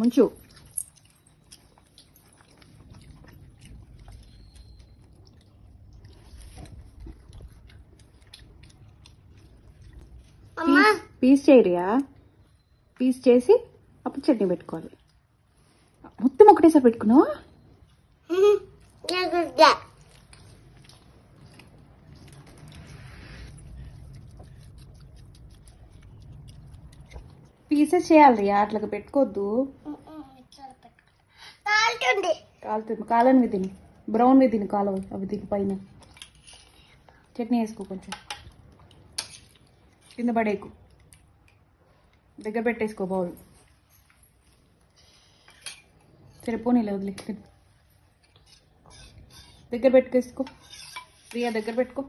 ముంచు. Piece చేయరియా piece చేసి అప్పుడు చట్నీ పెట్టుకోవాలి. మొత్తం ఒకటేసారి పెట్టుకున్నావా? పీసెస్ చేయాలి అట్లా పెట్టుకోవద్దు కాలుతుంది కాలుతుంది కాలనివి తిని. బ్రౌన్వి తిని కాలవ అవి తిని పైన. చట్నీ వేసుకో కొంచెం. కింద పడేకు. దగ్గర పెట్టేసుకో బౌల్. సరే పోనీలే వదిలే. దగ్గర పెట్టుకేసుకో. ప్రియా దగ్గర పెట్టుకో.